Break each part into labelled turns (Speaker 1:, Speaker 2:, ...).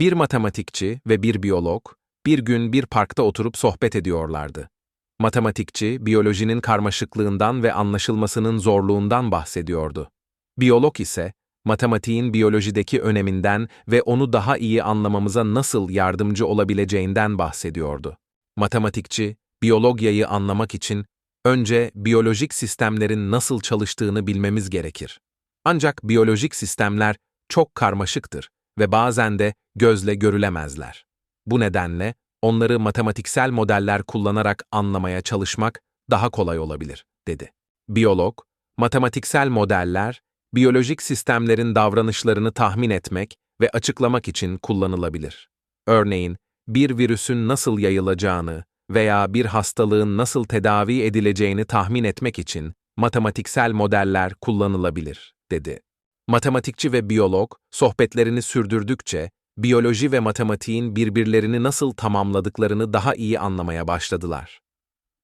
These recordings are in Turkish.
Speaker 1: Bir matematikçi ve bir biyolog bir gün bir parkta oturup sohbet ediyorlardı. Matematikçi, biyolojinin karmaşıklığından ve anlaşılmasının zorluğundan bahsediyordu. Biyolog ise, matematiğin biyolojideki öneminden ve onu daha iyi anlamamıza nasıl yardımcı olabileceğinden bahsediyordu. Matematikçi, biyologyayı anlamak için önce biyolojik sistemlerin nasıl çalıştığını bilmemiz gerekir. Ancak biyolojik sistemler çok karmaşıktır ve bazen de gözle görülemezler. Bu nedenle onları matematiksel modeller kullanarak anlamaya çalışmak daha kolay olabilir, dedi. Biyolog, matematiksel modeller, biyolojik sistemlerin davranışlarını tahmin etmek ve açıklamak için kullanılabilir. Örneğin, bir virüsün nasıl yayılacağını veya bir hastalığın nasıl tedavi edileceğini tahmin etmek için matematiksel modeller kullanılabilir, dedi. Matematikçi ve biyolog sohbetlerini sürdürdükçe biyoloji ve matematiğin birbirlerini nasıl tamamladıklarını daha iyi anlamaya başladılar.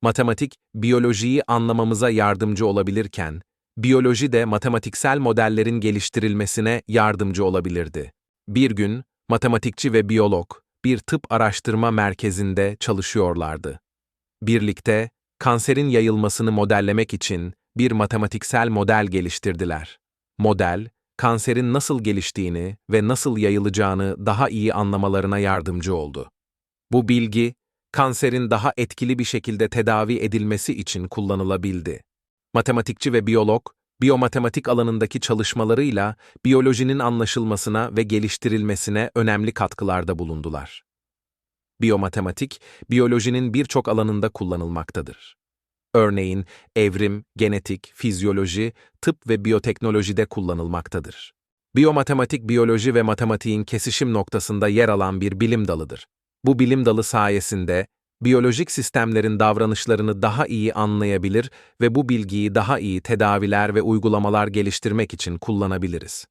Speaker 1: Matematik, biyolojiyi anlamamıza yardımcı olabilirken, biyoloji de matematiksel modellerin geliştirilmesine yardımcı olabilirdi. Bir gün, matematikçi ve biyolog bir tıp araştırma merkezinde çalışıyorlardı. Birlikte, kanserin yayılmasını modellemek için bir matematiksel model geliştirdiler. Model, kanserin nasıl geliştiğini ve nasıl yayılacağını daha iyi anlamalarına yardımcı oldu. Bu bilgi, kanserin daha etkili bir şekilde tedavi edilmesi için kullanılabildi. Matematikçi ve biyolog, biyomatematik alanındaki çalışmalarıyla biyolojinin anlaşılmasına ve geliştirilmesine önemli katkılarda bulundular. Biyomatematik, biyolojinin birçok alanında kullanılmaktadır. Örneğin evrim, genetik, fizyoloji, tıp ve biyoteknolojide kullanılmaktadır. Biyomatematik biyoloji ve matematiğin kesişim noktasında yer alan bir bilim dalıdır. Bu bilim dalı sayesinde biyolojik sistemlerin davranışlarını daha iyi anlayabilir ve bu bilgiyi daha iyi tedaviler ve uygulamalar geliştirmek için kullanabiliriz.